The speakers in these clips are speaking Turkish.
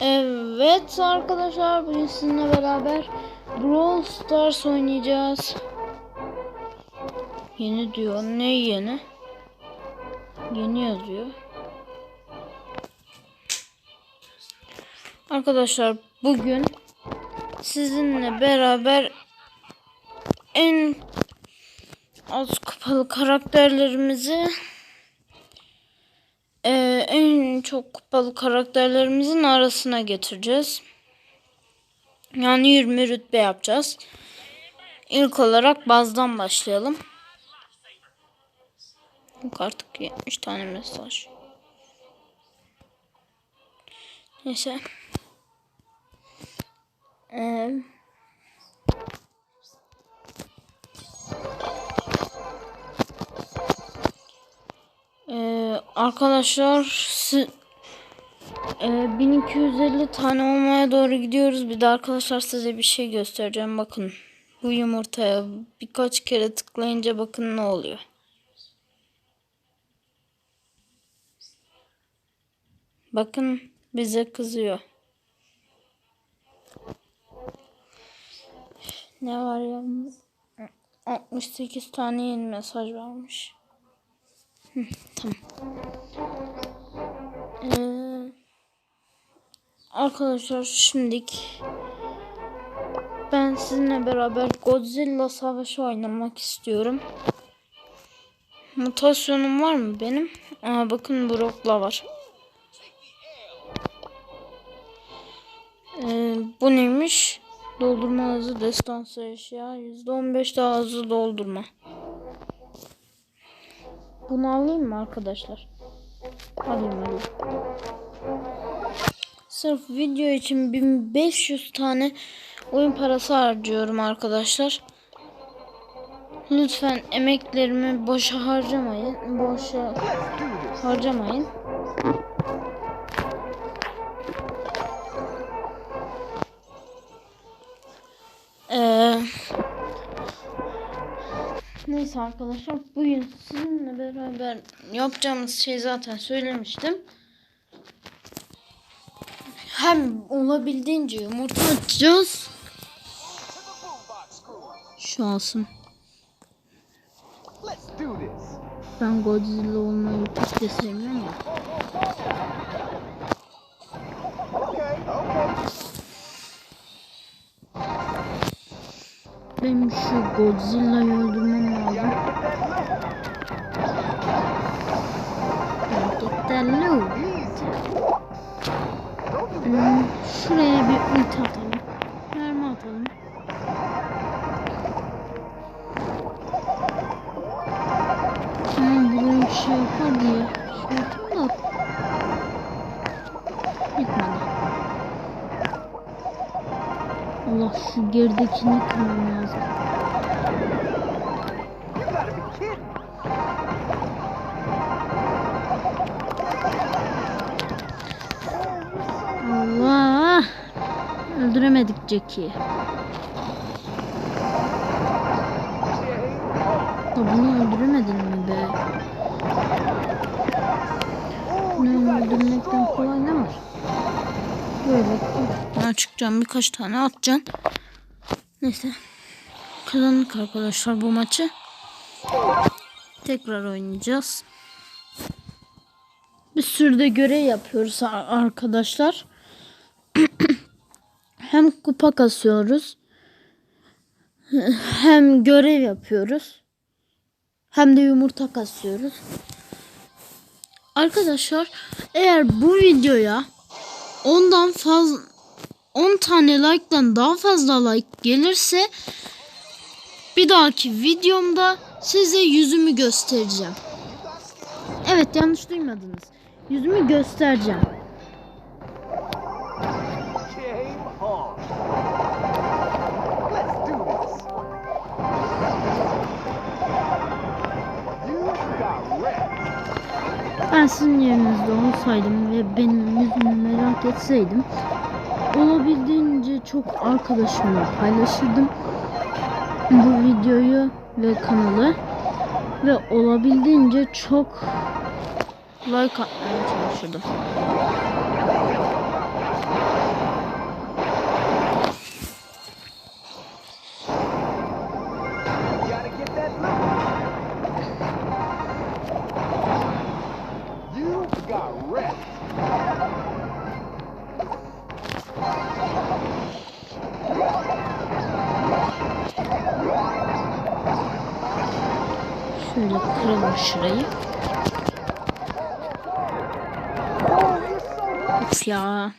Evet arkadaşlar bugün sizinle beraber Brawl Stars oynayacağız. Yeni diyor. Ne yeni? Yeni yazıyor. Arkadaşlar bugün sizinle beraber en az kupalı karakterlerimizi e, en çok kupalı karakterlerimizin arasına getireceğiz. Yani 20 rütbe yapacağız. İlk olarak bazdan başlayalım. Yok artık 70 tane mesaj. Neyse. Ee, Ee, arkadaşlar e, 1250 tane olmaya doğru gidiyoruz. Bir de arkadaşlar size bir şey göstereceğim. Bakın bu yumurtaya birkaç kere tıklayınca bakın ne oluyor. Bakın bize kızıyor. Ne var ya? 68 tane yeni mesaj Tamam. Ee, arkadaşlar şimdilik ben sizinle beraber Godzilla savaşı oynamak istiyorum. Mutasyonum var mı benim? Aa, bakın Brock'la var. Ee, bu neymiş? Doldurma hızı destansı eşya. %15 daha hızlı doldurma. Bunu alayım mı arkadaşlar? Alayım alayım. Sırf video için 1500 tane oyun parası harcıyorum arkadaşlar. Lütfen emeklerimi boşa harcamayın. Boşa harcamayın. Neyse arkadaşlar bugün sizinle beraber yapacağımız şey zaten söylemiştim. Hem olabildiğince yumurta atacağız. Şu olsun. Ben Godzilla olmayı pek de sevmiyorum ya. Benim şu Godzilla'yı öldürmem that loot. Hmm, şuraya bir ulti atalım. Öldüremedik Jack'i. Ya bunu öldüremedin mi be? Bunu öldürmekten kolay ne var? Böyle Ben çıkacağım birkaç tane atacaksın. Neyse. Kazandık arkadaşlar bu maçı. Tekrar oynayacağız. Bir sürü de görev yapıyoruz ar- arkadaşlar. Hem kupa kasıyoruz. Hem görev yapıyoruz. Hem de yumurta kasıyoruz. Arkadaşlar eğer bu videoya ondan fazla 10 tane like'dan daha fazla like gelirse bir dahaki videomda size yüzümü göstereceğim. Evet yanlış duymadınız. Yüzümü göstereceğim. Ben sizin yerinizde olsaydım ve benim yüzümü merak etseydim olabildiğince çok arkadaşımla paylaşırdım bu videoyu ve kanalı ve olabildiğince çok like atmaya çalışırdım. Kıralım şurayı. Of ya.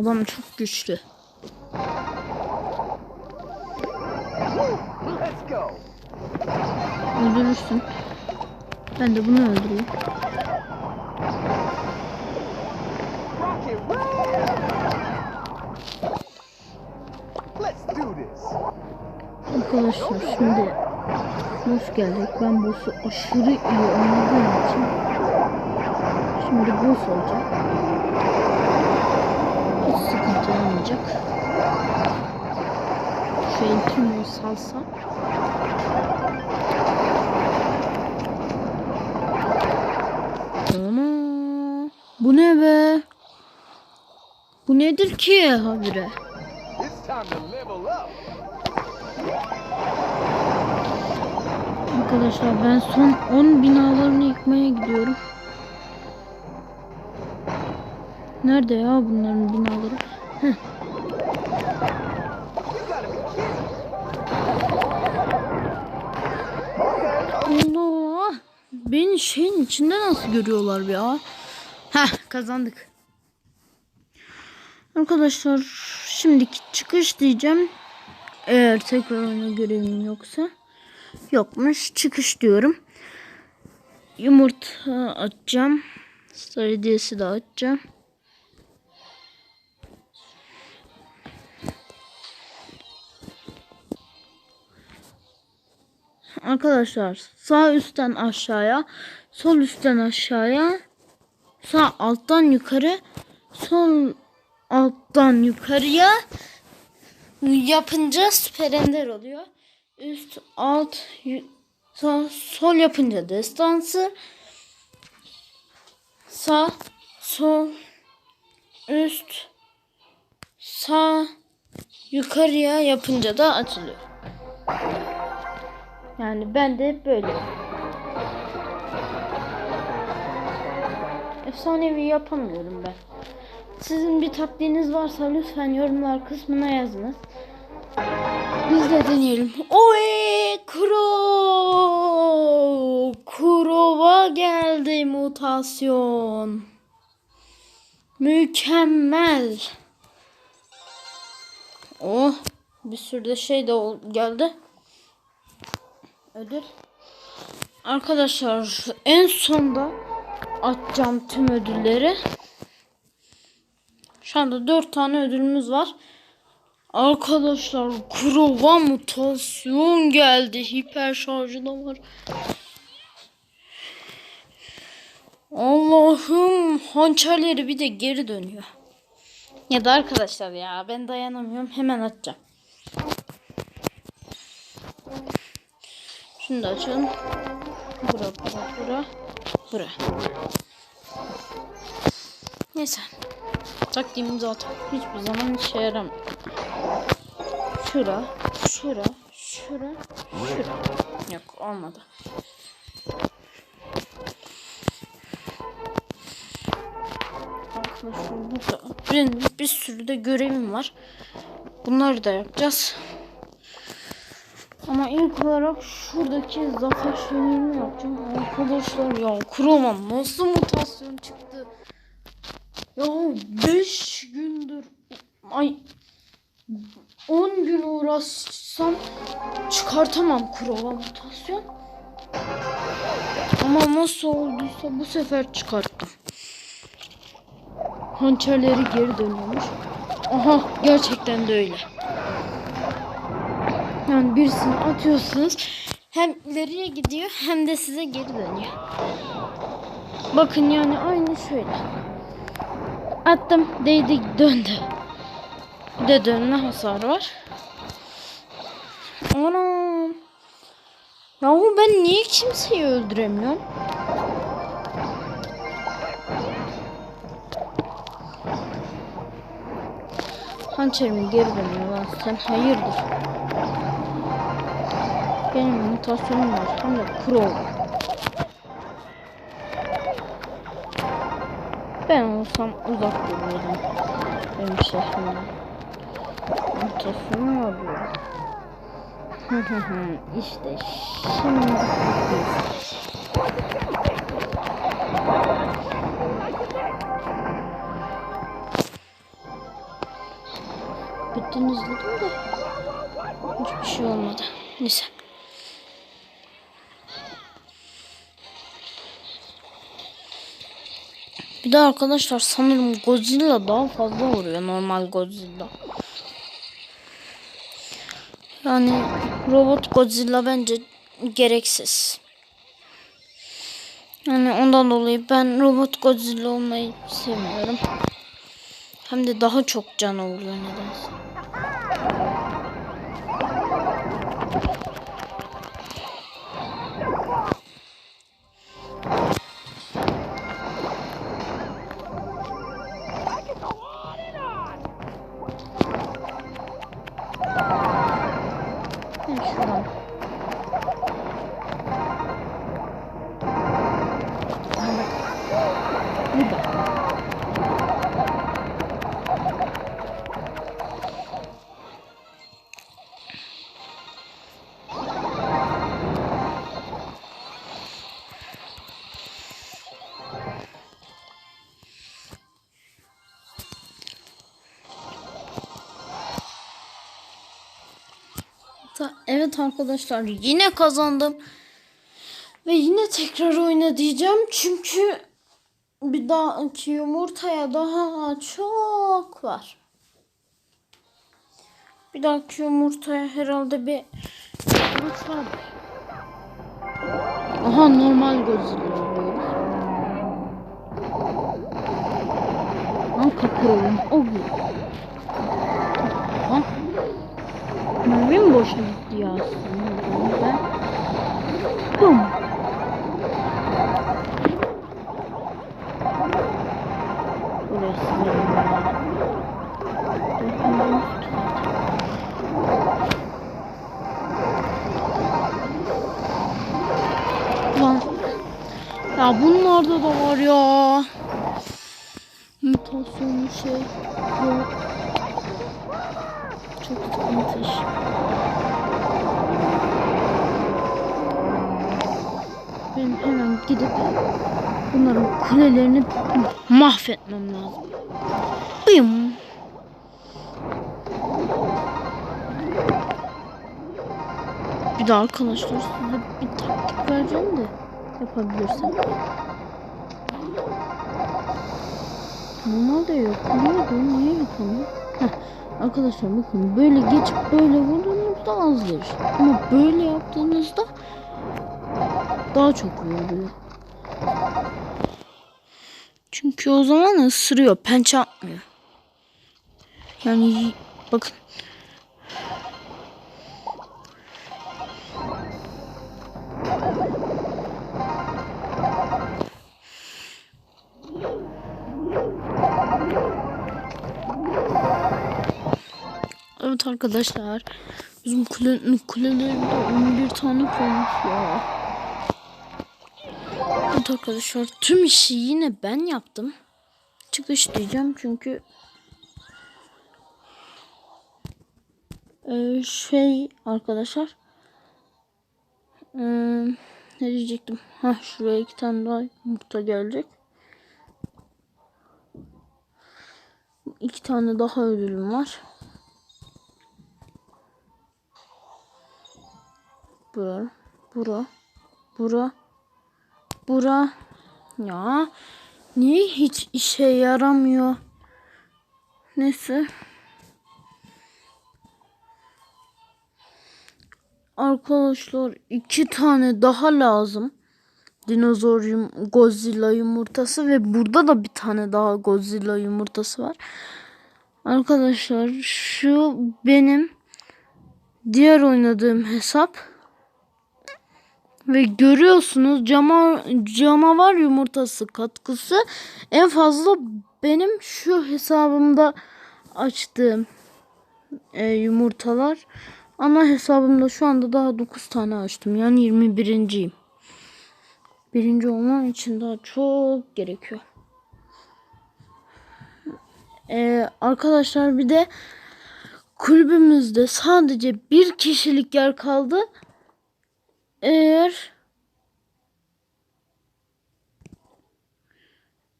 Adam çok güçlü. Öldürürsün. Ben de bunu öldüreyim. Arkadaşlar şimdi boss gelecek. Ben boss'u aşırı iyi oynadığım için şimdi boss olacak. Hiç sıkıntı olmayacak. Şu eltimi salsa. Ana. Bu ne be? Bu nedir ki habire? Arkadaşlar ben son 10 binalarını yıkmaya gidiyorum. Nerede ya bunların binaları? Heh. Allah! Beni şeyin içinde nasıl görüyorlar ya? Heh kazandık. Arkadaşlar şimdiki çıkış diyeceğim. Eğer tekrar oyuna görevim yoksa. Yokmuş. Çıkış diyorum. Yumurta atacağım. Star de atacağım. Arkadaşlar sağ üstten aşağıya, sol üstten aşağıya, sağ alttan yukarı, sol alttan yukarıya yapınca süper ender oluyor. Üst, alt, sağ, sol yapınca destansı, sağ, sol, üst, sağ, yukarıya yapınca da açılıyor. Yani ben de böyle. Efsanevi yapamıyorum ben. Sizin bir taktiğiniz varsa lütfen yorumlar kısmına yazınız. De deneyelim. Oy Kuro! Kurova geldi mutasyon. Mükemmel. Oh bir sürü de şey de geldi. Ödül. Arkadaşlar en sonda atacağım tüm ödülleri. Şu anda 4 tane ödülümüz var. Arkadaşlar Kurova mutasyon geldi. Hiper şarjı da var. Allah'ım hançerleri bir de geri dönüyor. Ya da arkadaşlar ya ben dayanamıyorum hemen atacağım. Şunu da açalım. Bura bura bura. Bura. Neyse. Taktiğim zaten hiçbir zaman işe yaramıyor. Şura, şura, şura, şura. Yok olmadı. Arkadaşlar burada benim bir sürü de görevim var. Bunları da yapacağız. Ama ilk olarak şuradaki zafer şölenini yapacağım. Arkadaşlar ya kuramam. Nasıl mutasyon çıktı? Ya 5 gündür ay 10 gün uğraşsam çıkartamam kurova mutasyon. Ama nasıl olduysa bu sefer çıkarttım. Hançerleri geri dönüyormuş. Aha gerçekten de öyle. Yani birisini atıyorsunuz hem ileriye gidiyor hem de size geri dönüyor. Bakın yani aynı şöyle. Attım değdi döndü. Bir de dönme hasarı var. Anam. Yahu ben niye kimseyi öldüremiyorum? Hançerimi geri dönüyor lan sen hayırdır? Benim mutasyonum var hem de Crow. Ben olsam uzak dururdum. Benim şehrimden. Mutasyonu arıyorum. işte şimdi. Bütün izledim de hiçbir şey olmadı. Neyse. Bir de arkadaşlar sanırım Godzilla daha fazla vuruyor normal Godzilla. Yani robot Godzilla bence gereksiz. Yani ondan dolayı ben robot Godzilla olmayı sevmiyorum. Hem de daha çok can vuruyor nedense. Ben şuradan. Evet arkadaşlar yine kazandım. Ve yine tekrar oyna diyeceğim. Çünkü bir dahaki yumurtaya daha çok var. Bir dahaki yumurtaya herhalde bir kılıç var. Aha normal oluyoruz. Lan kapıyorum. O bir. Mermi mi boşa gitti ya aslında? Bum. Burası. Lan. Ya bunlarda da var ya. Mutasyonlu şey yok. Çok sıkıntı. Benim hemen gidip bunların kulelerini mahvetmem lazım. Bıyım. Bir de arkadaşlar size bir taktik vereceğim de yapabilirsem. Normalde yapılıyordu. Niye yapamıyor? Arkadaşlar bakın böyle geçip böyle vurduğunuzda az verir. Ama böyle yaptığınızda daha çok vuruyor. Çünkü o zaman ısırıyor. Pençe atmıyor. Yani bakın. Evet arkadaşlar. Bizim kule, kulelerinde 11 tane kalmış ya. Evet arkadaşlar tüm işi yine ben yaptım. Çıkış diyeceğim çünkü Ee, şey arkadaşlar ee, ne diyecektim ha şuraya iki tane daha yumurta gelecek iki tane daha ödülüm var bura bura bura bura ya niye hiç işe yaramıyor neyse Arkadaşlar iki tane daha lazım. Dinozor yum Godzilla yumurtası ve burada da bir tane daha Godzilla yumurtası var. Arkadaşlar şu benim diğer oynadığım hesap. Ve görüyorsunuz cama, canavar yumurtası katkısı en fazla benim şu hesabımda açtığım e, yumurtalar. Ana hesabımda şu anda daha 9 tane açtım. Yani 21.yim. Birinci olmam için daha çok gerekiyor. Ee, arkadaşlar bir de kulübümüzde sadece bir kişilik yer kaldı. Eğer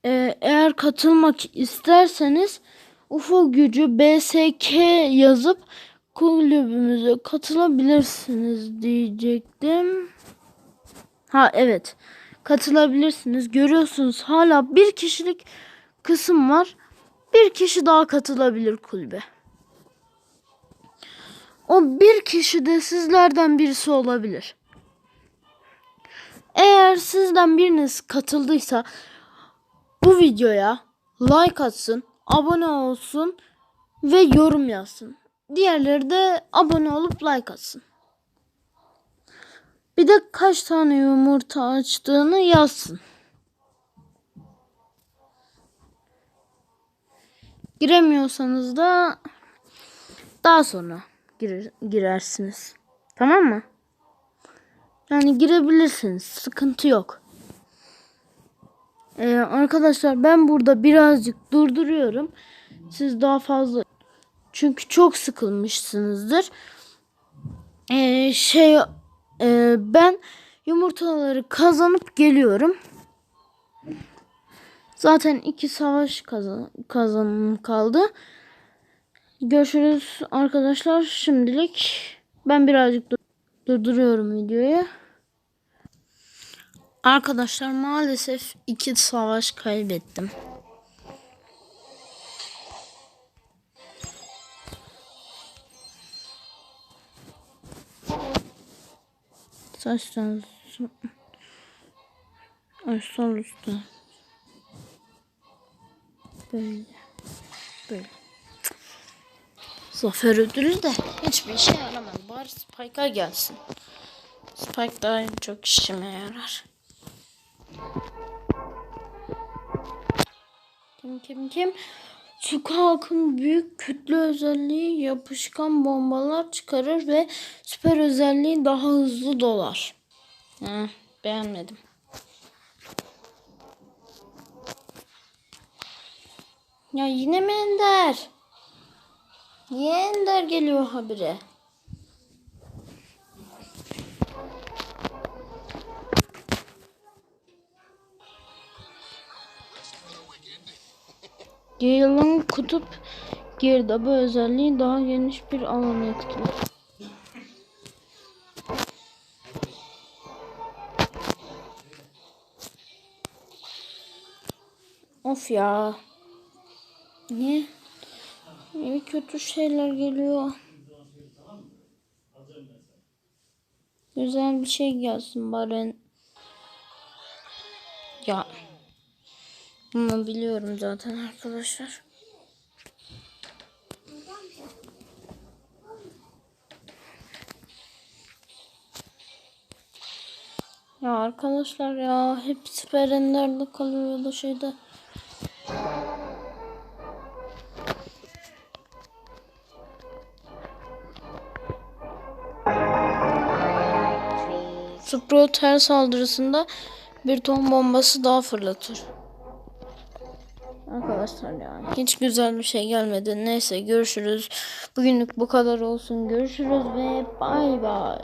e, eğer katılmak isterseniz UFO gücü BSK yazıp kulübümüze katılabilirsiniz diyecektim. Ha evet katılabilirsiniz. Görüyorsunuz hala bir kişilik kısım var. Bir kişi daha katılabilir kulübe. O bir kişi de sizlerden birisi olabilir. Eğer sizden biriniz katıldıysa bu videoya like atsın, abone olsun ve yorum yazsın. Diğerleri de abone olup like atsın. Bir de kaç tane yumurta açtığını yazsın. Giremiyorsanız da daha sonra girer, girersiniz. Tamam mı? Yani girebilirsiniz. Sıkıntı yok. Ee, arkadaşlar ben burada birazcık durduruyorum. Siz daha fazla çünkü çok sıkılmışsınızdır. Ee, şey e, ben yumurtaları kazanıp geliyorum. Zaten iki savaş kazan kazanım kaldı. Görüşürüz arkadaşlar. Şimdilik ben birazcık dur- durduruyorum videoyu. Arkadaşlar maalesef iki savaş kaybettim. Saçtan sol üstte. Böyle. Böyle. Zafer ödülü de hiçbir işe yaramadı. Bari Spike'a gelsin. Spike daha çok işime yarar. Kim kim kim? Suka halkın büyük kütle özelliği yapışkan bombalar çıkarır ve süper özelliği daha hızlı dolar. Heh, beğenmedim. Ya yine mi Ender? Niye Ender geliyor habire? Yayılan kutup girdabı özelliği daha geniş bir alan etkiler. Of ya. Niye? Niye kötü şeyler geliyor? Güzel bir şey gelsin bari. Ya. Bunu biliyorum zaten arkadaşlar. Ya arkadaşlar ya hep süper kalıyor da şeyde. Sprout her saldırısında bir ton bombası daha fırlatır. Arkadaşlar ya hiç güzel bir şey gelmedi. Neyse görüşürüz. Bugünlük bu kadar olsun. Görüşürüz ve bay bay.